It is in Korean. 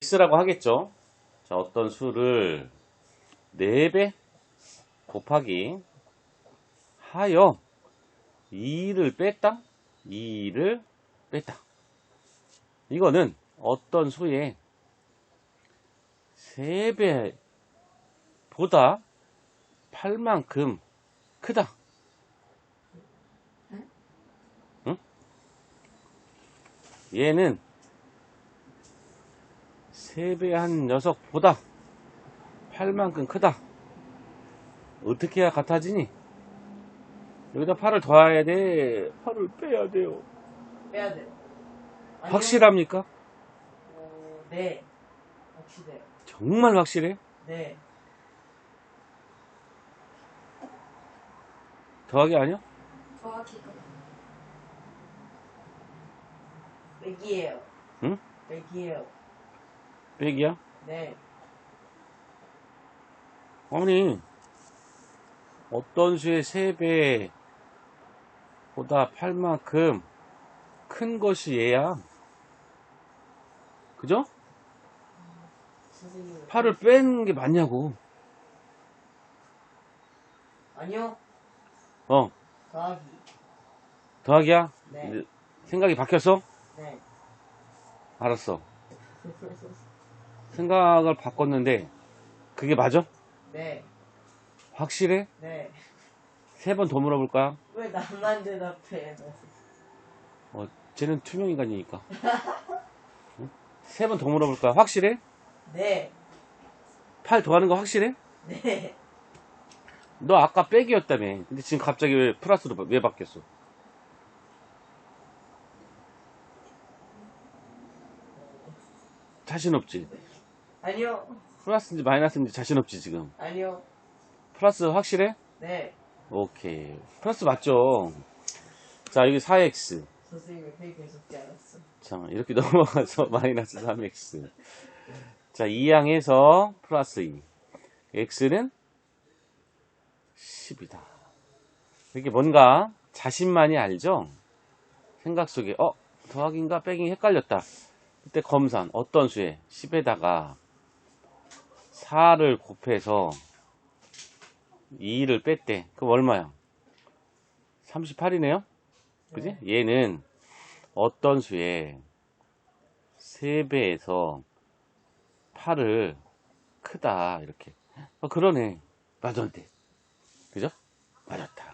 x라고 하겠죠. 자, 어떤 수를 4배 곱하기 하여 2를 뺐다? 2를 뺐다. 이거는 어떤 수의 3배보다 8만큼 크다. 응? 얘는 3배 한 녀석보다 8만큼 크다. 어떻게 해야 같아지니? 여기다 8을 더해야 돼. 8을 빼야 돼요. 빼야 돼요. 아니요. 확실합니까? 어, 네. 확실해요. 정말 확실해? 네. 더하기 아니야? 더하기가 맥이에요. 응? 맥이에요. 빼기야? 네. 아니, 어떤 수의 3배 보다 8만큼 큰 것이 얘야. 그죠? 8을 빼는 게 맞냐고. 아니요. 어, 더하기. 더하기야? 네. 생각이 바뀌었어? 네. 알았어. 생각을 바꿨는데, 그게 맞아? 네. 확실해? 네. 세 번 더 물어볼까? 왜 나만 대답해? 어, 쟤는 투명 인간이니까. 세번 더 물어볼까? 확실해? 네. 8 더하는 거 확실해? 네. 너 아까 빼기였다며. 근데 지금 갑자기 왜 플러스로 바- 왜 바뀌었어? 자신 없지? 아니요. 플러스인지 마이너스인지 자신 없지, 지금? 아니요. 플러스 확실해? 네. 오케이. 플러스 맞죠? 자, 여기 4x. 선생님이 페이크 해석지 않았어. 자, 이렇게 넘어가서 마이너스 3x. 자, 2항에서 플러스 2. x는 10이다. 이게 뭔가 자신만이 알죠? 생각 속에, 어, 더하기인가 빼기 헷갈렸다. 그때 검산, 어떤 수에 10에다가 4를 곱해서 2를 뺐대. 그럼 얼마야? 38이네요? 그지? 얘는 어떤 수에 3배에서 8을 크다 이렇게 어, 그러네 맞았대 그죠? 맞았다